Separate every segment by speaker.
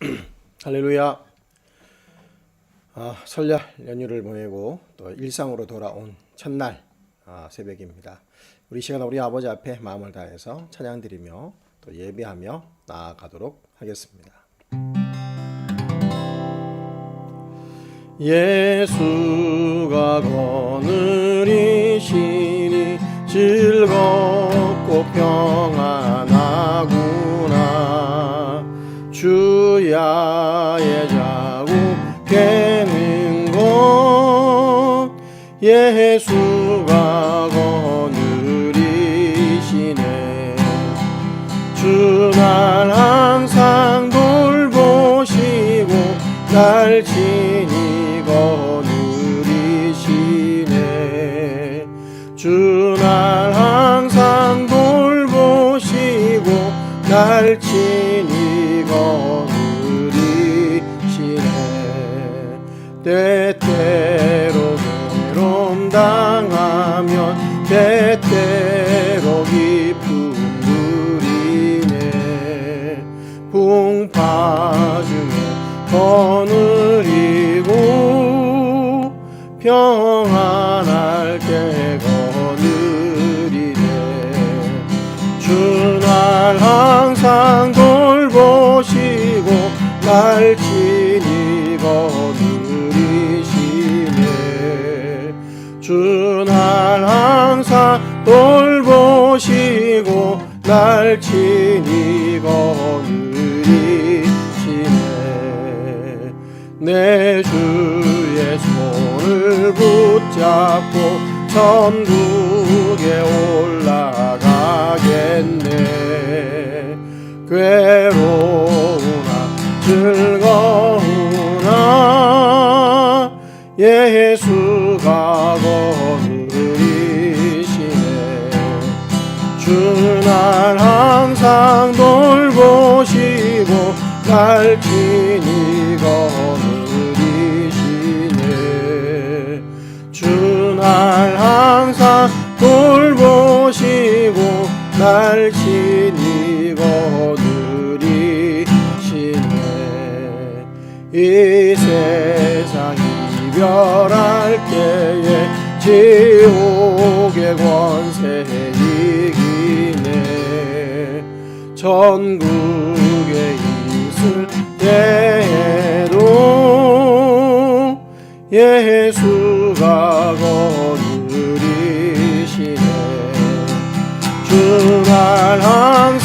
Speaker 1: 할렐루야. 아, 설날 연휴를 보내고 또 일상으로 돌아온 첫날 아, 새벽입니다. 우리 시간 우리 아버지 앞에 마음을 다해서 찬양 드리며 또 예배하며 나아가도록 하겠습니다. 예수가 거느리시니 즐겁고 평안 주야의 자국 깨는 것 예수가 거느리시네. 주날 항상 돌보시고 날 평안 할 때 거느리네. 주날 항상 돌보시고 날 친히 거느리시네. 주날 항상 돌보시고 날 친히 거느리시네. 내 주의 손을 붙잡고 천국에 올라가겠네. 괴로우나 즐거우나 예수가 거느리시네. 주날 항상 돌보시고 날 친히 날 친히 거느리시네. 이 세상 이별할 때에 지옥의 권세 이기네. 전국에 있을 때에도 예수가 거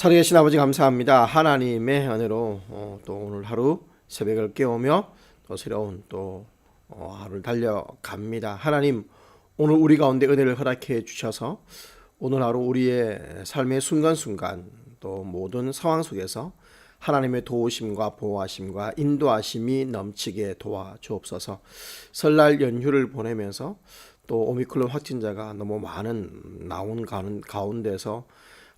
Speaker 1: 살아계신 아버지 감사합니다. 하나님의 은혜로 어, 또 오늘 하루 새벽을 깨우며 또 새로운 또 어, 하루를 달려갑니다. 하나님 오늘 우리 가운데 은혜를 허락해 주셔서 오늘 하루 우리의 삶의 순간순간 또 모든 상황 속에서 하나님의 도우심과 보호하심과 인도하심이 넘치게 도와 주옵소서. 설날 연휴를 보내면서 또 오미크론 확진자가 너무 많은 나온 가운데서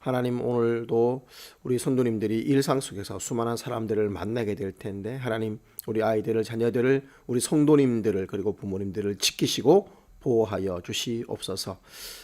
Speaker 1: 하나님 오늘도 우리 성도님들이 일상 속에서 수많은 사람들을 만나게 될 텐데 하나님 우리 아이들을 자녀들을 우리 성도님들을 그리고 부모님들을 지키시고 보호하여 주시옵소서.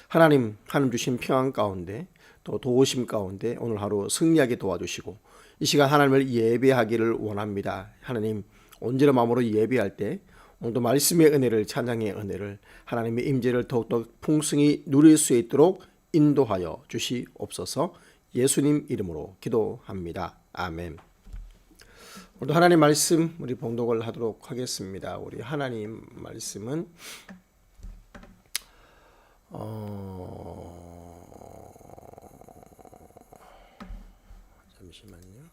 Speaker 1: 하나님 하나님 주신 평안 가운데 또 도우심 가운데 오늘 하루 승리하게 도와주시고 이 시간 하나님을 예배하기를 원합니다. 하나님 온전한 마음으로 예배할 때 오늘도 말씀의 은혜를 찬양의 은혜를 하나님의 임재를 더욱더 풍성히 누릴 수 있도록 인도하여 주시옵소서. 예수님 이름으로 기도합니다. 아멘. 오늘도 하나님 말씀 우리 봉독을 하도록 하겠습니다. 우리 하나님 말씀은 어... 잠시만요.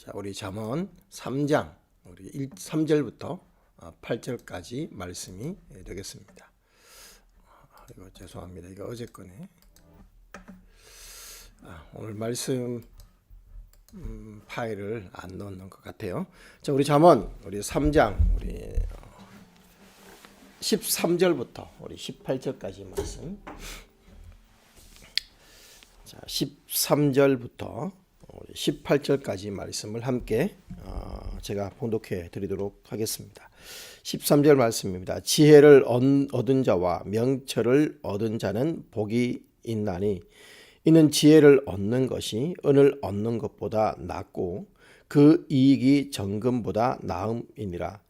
Speaker 1: 자, 우리 잠언 3장 우리 1, 3절부터 8절까지 말씀이 되겠습니다. 아, 이거 죄송합니다. 이거 어제 거네. 아, 오늘 말씀 음, 파일을 안 넣는 것 같아요. 자, 우리 잠언 우리 3장 우리 13절부터 우리 18절까지 말씀. 자, 13절부터 18절까지 말씀을 함께 어, 제가 봉독해 드리도록 하겠습니다. 13절 말씀입니다. 지혜를 얻은 자와 명철을 얻은 자는 복이 있나니 이는 지혜를 얻는 것이 은을 얻는 것보다 낫고 그 이익이 정금보다 나음이니라.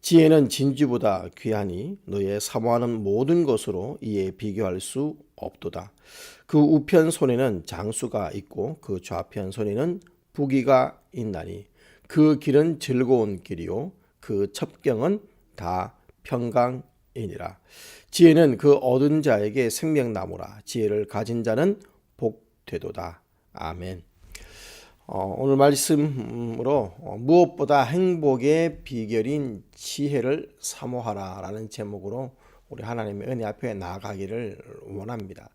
Speaker 1: 지혜는 진주보다 귀하니 너의 사모하는 모든 것으로 이에 비교할 수 없도다. 그 우편 손에는 장수가 있고 그 좌편 손에는 부기가 있나니 그 길은 즐거운 길이요 그 첩경은 다 평강이니라. 지혜는 그 얻은 자에게 생명나무라. 지혜를 가진 자는 복되도다. 아멘. 어, 오늘 말씀으로 어, 무엇보다 행복의 비결인 지혜를 사모하라라는 제목으로 우리 하나님의 은혜 앞에 나아가기를 원합니다.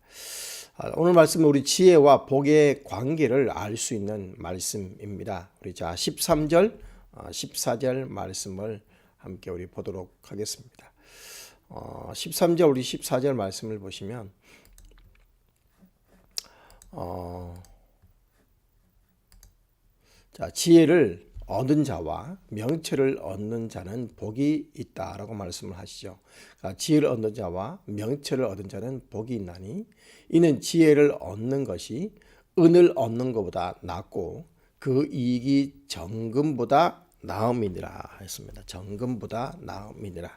Speaker 1: 아, 오늘 말씀은 우리 지혜와 복의 관계를 알 수 있는 말씀입니다. 우리 자 13절, 14절 말씀을 함께 우리 보도록 하겠습니다. 13절 우리 14절 말씀을 보시면 어, 자, 지혜를 얻은 자와 명철을 얻는 자는 복이 있다라고 말씀을 하시죠. 그러니까 지혜를 얻는 자와 명철을 얻은 자는 복이 있나니 이는 지혜를 얻는 것이 은을 얻는 것보다 낫고 그 이익이 정금보다 나음이니라 했습니다. 정금보다 나음이니라.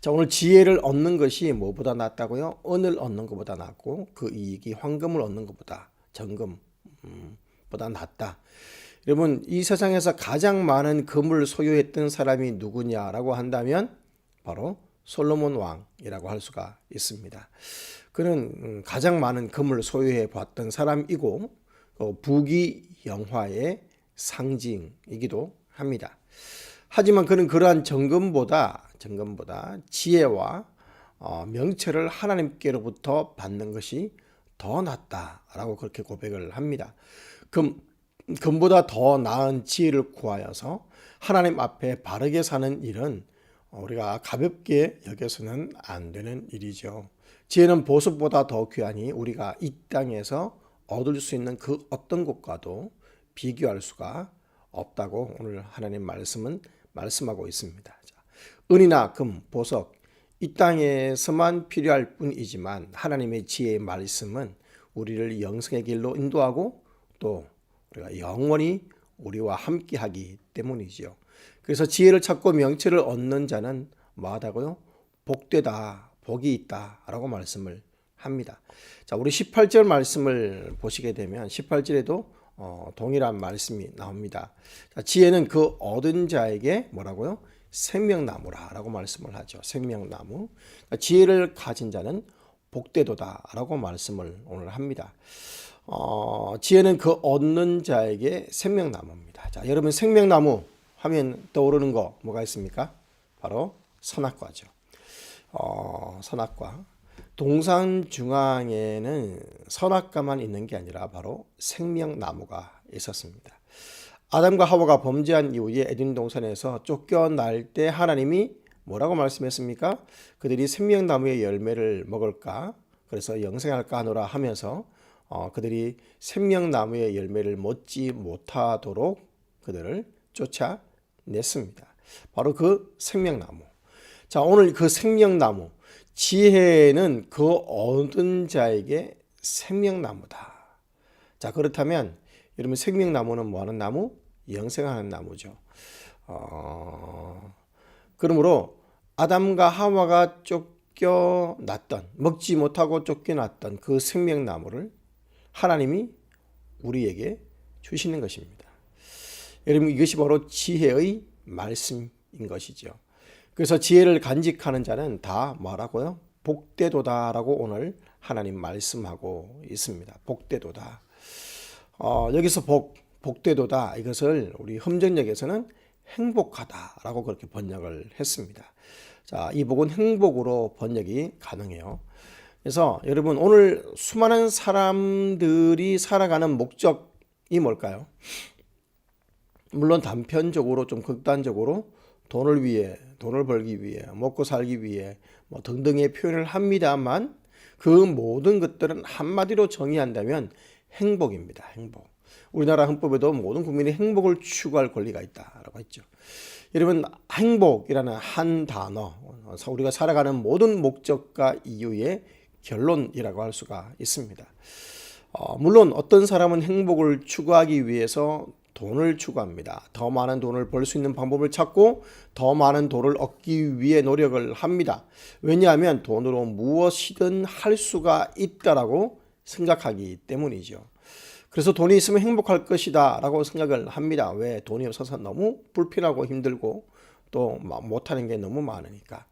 Speaker 1: 자, 오늘 지혜를 얻는 것이 뭐보다 낫다고요? 은을 얻는 것보다 낫고 그 이익이 황금을 얻는 것보다 정금보다 음, 낫다. 여러분 이 세상에서 가장 많은 금을 소유했던 사람이 누구냐라고 한다면 바로 솔로몬 왕이라고 할 수가 있습니다. 그는 음, 가장 많은 금을 소유해 봤던 사람이고 어, 부귀 영화의 상징이기도 합니다. 하지만 그는 그러한 정금보다 정금보다 지혜와 어, 명철을 하나님께로부터 받는 것이 더 낫다라고 그렇게 고백을 합니다. 금 금보다 더 나은 지혜를 구하여서 하나님 앞에 바르게 사는 일은 우리가 가볍게 여겨서는 안 되는 일이죠. 지혜는 보석보다 더 귀하니 우리가 이 땅에서 얻을 수 있는 그 어떤 것과도 비교할 수가 없다고 오늘 하나님 말씀은 말씀하고 있습니다. 은이나 금, 보석 이 땅에서만 필요할 뿐이지만 하나님의 지혜의 말씀은 우리를 영생의 길로 인도하고 또 우리가 영원히 우리와 함께하기 때문이지요. 그래서 지혜를 찾고 명철을 얻는 자는 뭐하다고요? 복되다, 복이 있다라고 말씀을 합니다. 자, 우리 18절 말씀을 보시게 되면 18절에도 어, 동일한 말씀이 나옵니다. 자, 지혜는 그 얻은 자에게 뭐라고요? 생명나무라라고 말씀을 하죠. 생명나무. 지혜를 가진 자는 복되도다라고 말씀을 오늘 합니다. 어, 지혜는 그 얻는 자에게 생명나무입니다. 자, 여러분 생명나무 하면 떠오르는 거 뭐가 있습니까? 바로 선악과죠. 어, 선악과. 동산 중앙에는 선악과만 있는 게 아니라 바로 생명나무가 있었습니다. 아담과 하와가 범죄한 이후에 에덴 동산에서 쫓겨날 때 하나님이 뭐라고 말씀했습니까? 그들이 생명나무의 열매를 먹을까? 그래서 영생할까 하노라 하면서 어, 그들이 생명나무의 열매를 먹지 못하도록 그들을 쫓아냈습니다. 바로 그 생명나무. 자, 오늘 그 생명나무, 지혜는 그 얻은 자에게 생명나무다. 자, 그렇다면 여러분 생명나무는 뭐 하는 나무? 영생하는 나무죠. 어, 그러므로 아담과 하와가 쫓겨났던, 먹지 못하고 쫓겨났던 그 생명나무를 하나님이 우리에게 주시는 것입니다. 여러분 이것이 바로 지혜의 말씀인 것이죠. 그래서 지혜를 간직하는 자는 다 뭐라고요? 복되도다라고 오늘 하나님 말씀하고 있습니다. 복되도다. 어, 여기서 복, 복되도다 이것을 우리 흠정역에서는 행복하다라고 그렇게 번역을 했습니다. 자, 이 복은 행복으로 번역이 가능해요. 그래서 여러분 오늘 수많은 사람들이 살아가는 목적이 뭘까요? 물론 단편적으로 좀 극단적으로 돈을 위해 돈을 벌기 위해 먹고 살기 위해 뭐 등등의 표현을 합니다만 그 모든 것들은 한마디로 정의한다면 행복입니다. 행복. 우리나라 헌법에도 모든 국민이 행복을 추구할 권리가 있다라고 했죠. 여러분 행복이라는 한 단어 우리가 살아가는 모든 목적과 이유의 결론이라고 할 수가 있습니다. 어, 물론 어떤 사람은 행복을 추구하기 위해서 돈을 추구합니다. 더 많은 돈을 벌 수 있는 방법을 찾고 더 많은 돈을 얻기 위해 노력을 합니다. 왜냐하면 돈으로 무엇이든 할 수가 있다라고 생각하기 때문이죠. 그래서 돈이 있으면 행복할 것이다 라고 생각을 합니다. 왜? 돈이 없어서 너무 불편하고 힘들고 또 못하는 게 너무 많으니까.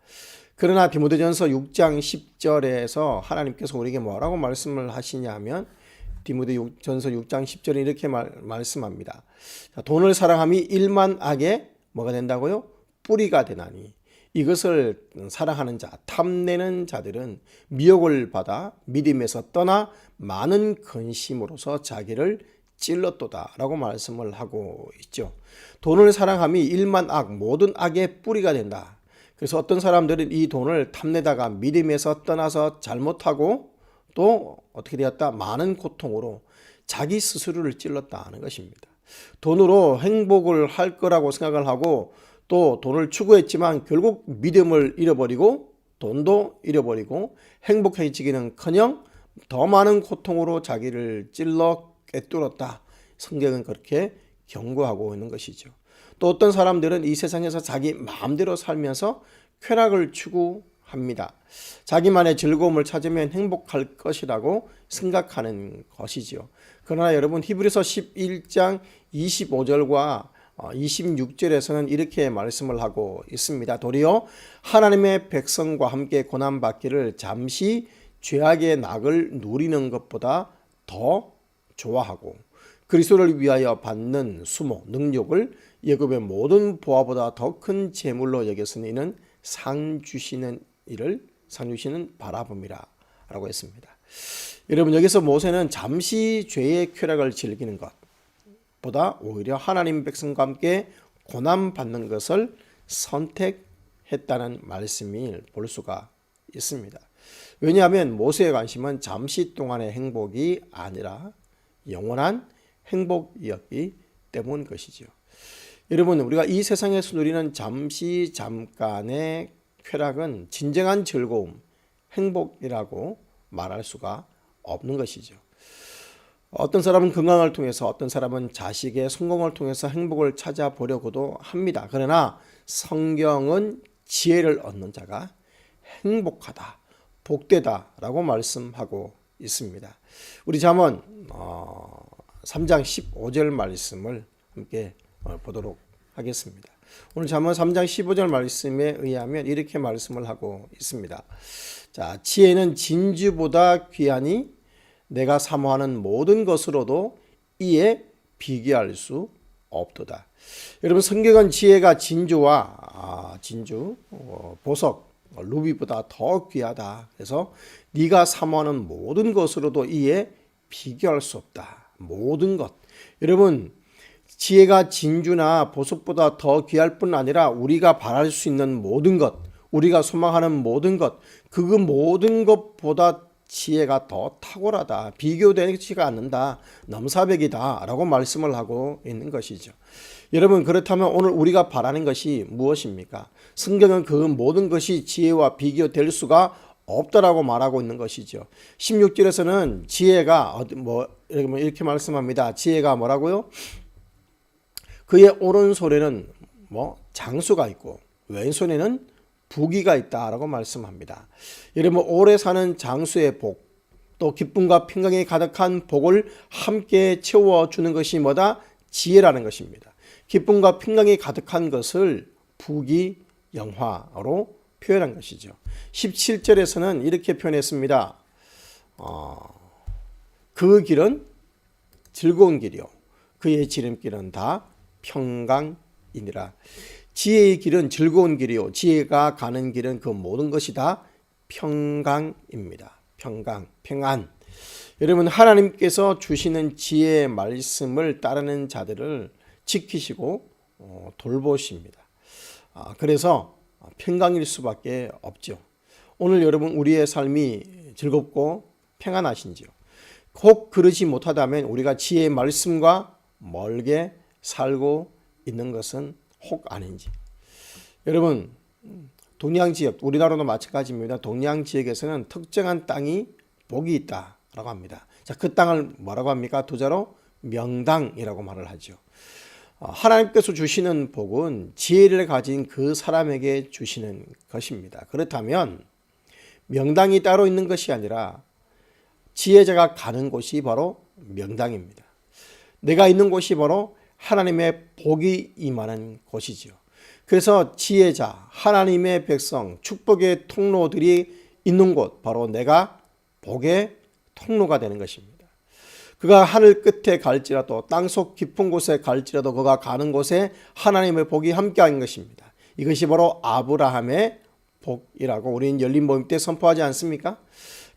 Speaker 1: 그러나 디모데전서 6장 10절에서 하나님께서 우리에게 뭐라고 말씀을 하시냐면 디모데 전서 6장 10절에 이렇게 말, 말씀합니다. 자, 돈을 사랑함이 일만 악에 뭐가 된다고요? 뿌리가 되나니 이것을 사랑하는 자, 탐내는 자들은 미혹을 받아 믿음에서 떠나 많은 근심으로서 자기를 찔렀도다라고 말씀을 하고 있죠. 돈을 사랑함이 일만 악, 모든 악의 뿌리가 된다. 그래서 어떤 사람들은 이 돈을 탐내다가 믿음에서 떠나서 잘못하고 또 어떻게 되었다? 많은 고통으로 자기 스스로를 찔렀다 하는 것입니다. 돈으로 행복을 할 거라고 생각을 하고 또 돈을 추구했지만 결국 믿음을 잃어버리고 돈도 잃어버리고 행복해지기는 커녕 더 많은 고통으로 자기를 찔러 꿰뚫었다. 성경은 그렇게 경고하고 있는 것이죠. 또 어떤 사람들은 이 세상에서 자기 마음대로 살면서 쾌락을 추구합니다. 자기만의 즐거움을 찾으면 행복할 것이라고 생각하는 것이지요. 그러나 여러분 히브리서 11장 25절과 26절에서는 이렇게 말씀을 하고 있습니다. 도리어 하나님의 백성과 함께 고난 받기를 잠시 죄악의 낙을 누리는 것보다 더 좋아하고 그리스도를 위하여 받는 수모 능력을 예급의 모든 보화보다 더 큰 재물로 여겼으니 이는 상 주시는 이를 상 주시는 바라봅니다. 라고 했습니다. 여러분 여기서 모세는 잠시 죄의 쾌락을 즐기는 것보다 오히려 하나님 백성과 함께 고난 받는 것을 선택했다는 말씀을 볼 수가 있습니다. 왜냐하면 모세의 관심은 잠시 동안의 행복이 아니라 영원한 행복이었기 때문 것이죠. 여러분 우리가 이 세상에서 누리는 잠시 잠깐의 쾌락은 진정한 즐거움, 행복이라고 말할 수가 없는 것이죠. 어떤 사람은 건강을 통해서 어떤 사람은 자식의 성공을 통해서 행복을 찾아보려고도 합니다. 그러나 성경은 지혜를 얻는 자가 행복하다, 복되다라고 말씀하고 있습니다. 우리 잠언 어, 3장 15절 말씀을 함께 어, 보도록 하겠습니다. 오늘 잠언 3장 15절 말씀에 의하면 이렇게 말씀을 하고 있습니다. 자, 지혜는 진주보다 귀하니 내가 사모하는 모든 것으로도 이에 비교할 수 없도다. 여러분 성경은 지혜가 진주와 아, 진주, 어, 보석, 루비보다 더 귀하다. 그래서 네가 사모하는 모든 것으로도 이에 비교할 수 없다. 모든 것. 여러분 지혜가 진주나 보석보다 더 귀할 뿐 아니라 우리가 바랄 수 있는 모든 것, 우리가 소망하는 모든 것, 그 모든 것보다 지혜가 더 탁월하다. 비교되지가 않는다. 넘사벽이다. 라고 말씀을 하고 있는 것이죠. 여러분, 그렇다면 오늘 우리가 바라는 것이 무엇입니까? 성경은 그 모든 것이 지혜와 비교될 수가 없다라고 말하고 있는 것이죠. 16절에서는 지혜가 뭐 이렇게 말씀합니다. 지혜가 뭐라고요? 그의 오른손에는 뭐 장수가 있고 왼손에는 부귀가 있다라고 말씀합니다. 여러분 오래 사는 장수의 복, 또 기쁨과 평강이 가득한 복을 함께 채워 주는 것이 뭐다? 지혜라는 것입니다. 기쁨과 평강이 가득한 것을 부귀 영화로 표현한 것이죠. 17절에서는 이렇게 표현했습니다. 어, 그 길은 즐거운 길이요. 그의 지름길은 다 평강 지혜이니라. 지혜의 길은 즐거운 길이요. 지혜가 가는 길은 그 모든 것이 다 평강입니다. 평강, 평안. 여러분 하나님께서 주시는 지혜의 말씀을 따르는 자들을 지키시고 어, 돌보십니다. 아, 그래서 평강일 수밖에 없죠. 오늘 여러분 우리의 삶이 즐겁고 평안하신지요? 혹 그러지 못하다면 우리가 지혜의 말씀과 멀게 살고 있는 것은 혹 아닌지. 여러분 동양 지역 우리나라도 마찬가지입니다. 동양 지역에서는 특정한 땅이 복이 있다라고 합니다. 자, 그 땅을 뭐라고 합니까? 투자로 명당이라고 말을 하죠. 어, 하나님께서 주시는 복은 지혜를 가진 그 사람에게 주시는 것입니다. 그렇다면 명당이 따로 있는 것이 아니라 지혜자가 가는 곳이 바로 명당입니다. 내가 있는 곳이 바로 하나님의 복이 임하는 곳이지요. 그래서 지혜자, 하나님의 백성, 축복의 통로들이 있는 곳, 바로 내가 복의 통로가 되는 것입니다. 그가 하늘 끝에 갈지라도 땅속 깊은 곳에 갈지라도 그가 가는 곳에 하나님의 복이 함께한 것입니다. 이것이 바로 아브라함의 복이라고 우리는 열린 모임 때 선포하지 않습니까?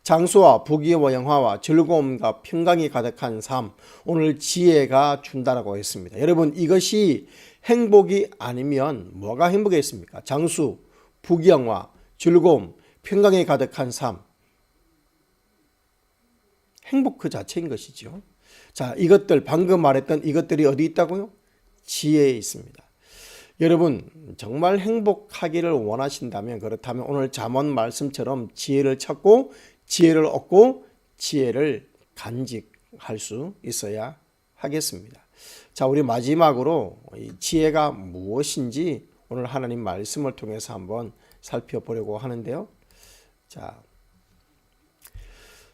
Speaker 1: 장수와 부귀와 영화와 즐거움과 평강이 가득한 삶 오늘 지혜가 준다라고 했습니다. 여러분 이것이 행복이 아니면 뭐가 행복이겠습니까? 장수, 부귀 영화, 즐거움, 평강이 가득한 삶 행복 그 자체인 것이죠. 자, 이것들 방금 말했던 이것들이 어디 있다고요? 지혜에 있습니다. 여러분 정말 행복하기를 원하신다면 그렇다면 오늘 잠언 말씀처럼 지혜를 찾고 지혜를 얻고 지혜를 간직할 수 있어야 하겠습니다. 자, 우리 마지막으로 지혜가 무엇인지 오늘 하나님 말씀을 통해서 한번 살펴보려고 하는데요. 자,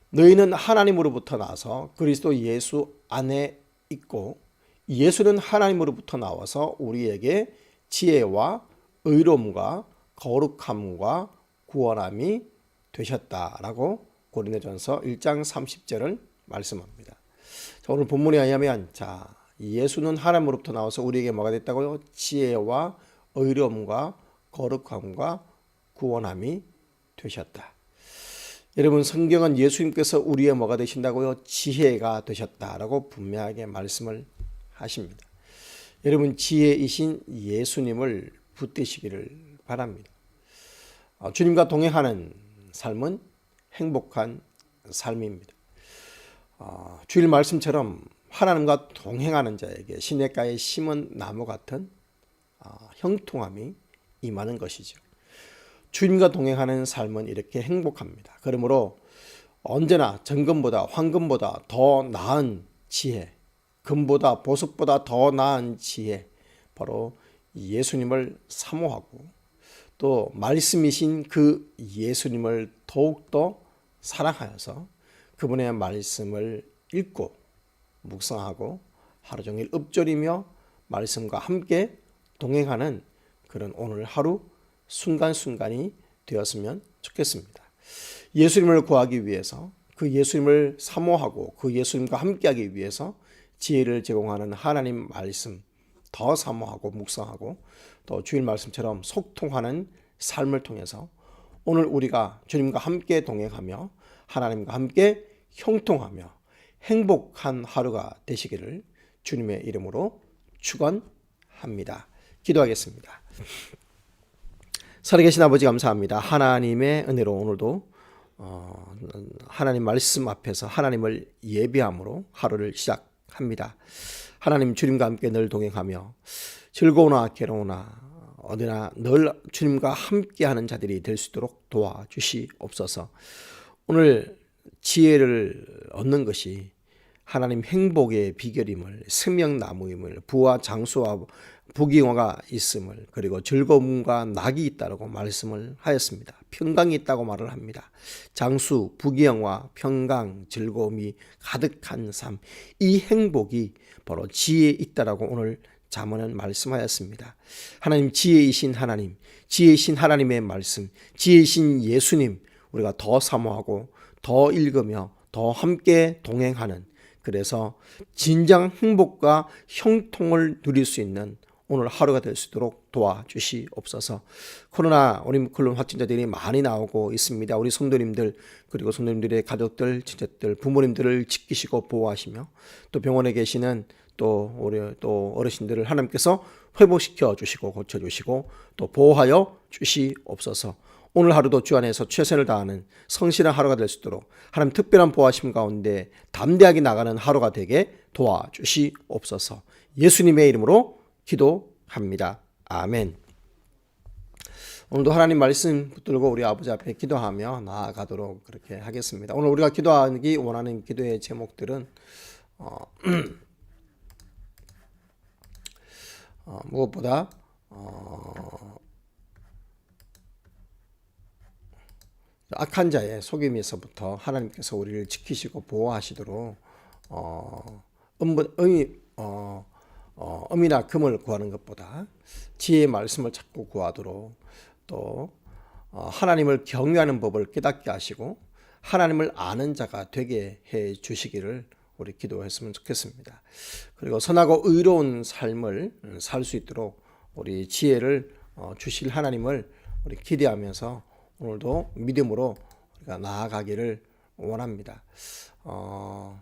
Speaker 1: 너희는 하나님으로부터 나서 그리스도 예수 안에 있고 예수는 하나님으로부터 나와서 우리에게 지혜와 의로움과 거룩함과 구원함이 되셨다라고 고린도전서 1장 30절을 말씀합니다. 자, 오늘 본문에 의하면 자 예수는 하나님으로부터 나와서 우리에게 뭐가 됐다고요? 지혜와 의로움과 거룩함과 구원함이 되셨다. 여러분 성경은 예수님께서 우리의 뭐가 되신다고요? 지혜가 되셨다라고 분명하게 말씀을 하십니다. 여러분 지혜이신 예수님을 붙드시기를 바랍니다. 어, 주님과 동행하는 삶은 행복한 삶입니다. 어, 주일 말씀처럼 하나님과 동행하는 자에게 시냇가에 심은 나무 같은 어, 형통함이 임하는 것이죠. 주님과 동행하는 삶은 이렇게 행복합니다. 그러므로 언제나 정금보다 황금보다 더 나은 지혜, 금보다 보석보다 더 나은 지혜, 바로 예수님을 사모하고 또 말씀이신 그 예수님을 더욱더 사랑하여서 그분의 말씀을 읽고 묵상하고 하루 종일 읊조리며 말씀과 함께 동행하는 그런 오늘 하루 순간순간이 되었으면 좋겠습니다. 예수님을 구하기 위해서 그 예수님을 사모하고 그 예수님과 함께하기 위해서 지혜를 제공하는 하나님 말씀 더 사모하고 묵상하고 또 주일 말씀처럼 소통하는 삶을 통해서 오늘 우리가 주님과 함께 동행하며 하나님과 함께 형통하며 행복한 하루가 되시기를 주님의 이름으로 축원합니다. 기도하겠습니다. 살아계신 아버지 감사합니다. 하나님의 은혜로 오늘도 어, 하나님 말씀 앞에서 하나님을 예비함으로 하루를 시작합니다. 하나님 주님과 함께 늘 동행하며 즐거우나 괴로우나 어디나 늘 주님과 함께하는 자들이 될 수 있도록 도와주시옵소서. 오늘 지혜를 얻는 것이 하나님 행복의 비결임을 생명나무임을 부와 장수와 부귀영화가 있음을 그리고 즐거움과 낙이 있다고 말씀을 하였습니다. 평강이 있다고 말을 합니다. 장수, 부귀영화, 평강, 즐거움이 가득한 삶, 이 행복이 바로 지혜에 있다라고 오늘 잠언은 말씀하였습니다. 하나님 지혜이신 하나님, 지혜이신 하나님의 말씀, 지혜이신 예수님 우리가 더 사모하고 더 읽으며 더 함께 동행하는 그래서 진정 행복과 형통을 누릴 수 있는 오늘 하루가 될 수 있도록 도와주시옵소서. 코로나 오미크론 확진자들이 많이 나오고 있습니다. 우리 성도님들 그리고 성도님들의 가족들, 친척들, 부모님들을 지키시고 보호하시며 또 병원에 계시는 또 우리 또 어르신들을 하나님께서 회복시켜 주시고 고쳐 주시고 또 보호하여 주시옵소서. 오늘 하루도 주 안에서 최선을 다하는 성실한 하루가 될 수 있도록 하나님 특별한 보호하심 가운데 담대하게 나가는 하루가 되게 도와주시옵소서. 예수님의 이름으로 기도합니다. 아멘. 오늘도 하나님 말씀 붙들고 우리 아버지 앞에 기도하며 나아가도록 그렇게 하겠습니다. 오늘 우리가 기도하기 원하는 기도의 제목들은 어, 어, 무엇보다 어, 악한 자의 속임에서부터 하나님께서 우리를 지키시고 보호하시도록 어, 음부, 음이, 어, 어, 음이나 금을 구하는 것보다 지혜의 말씀을 자꾸 구하도록 또 어, 하나님을 경외하는 법을 깨닫게 하시고 하나님을 아는 자가 되게 해 주시기를 우리 기도했으면 좋겠습니다. 그리고 선하고 의로운 삶을 살 수 있도록 우리 지혜를 어, 주실 하나님을 우리 기대하면서 오늘도 믿음으로 우리가 나아가기를 원합니다. 어,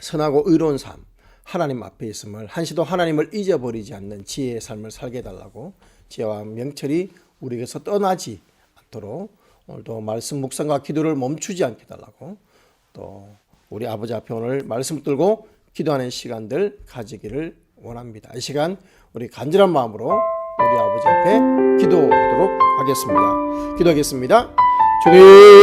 Speaker 1: 선하고 의로운 삶, 하나님 앞에 있음을 한시도 하나님을 잊어버리지 않는 지혜의 삶을 살게 해달라고 지혜와 명철이 우리에게서 떠나지 않도록 오늘도 말씀 묵상과 기도를 멈추지 않게 해달라고 또 우리 아버지 앞에 오늘 말씀 들고 기도하는 시간들 가지기를 원합니다. 이 시간 우리 간절한 마음으로 우리 아버지 앞에 기도하도록 하겠습니다. 기도하겠습니다. 주님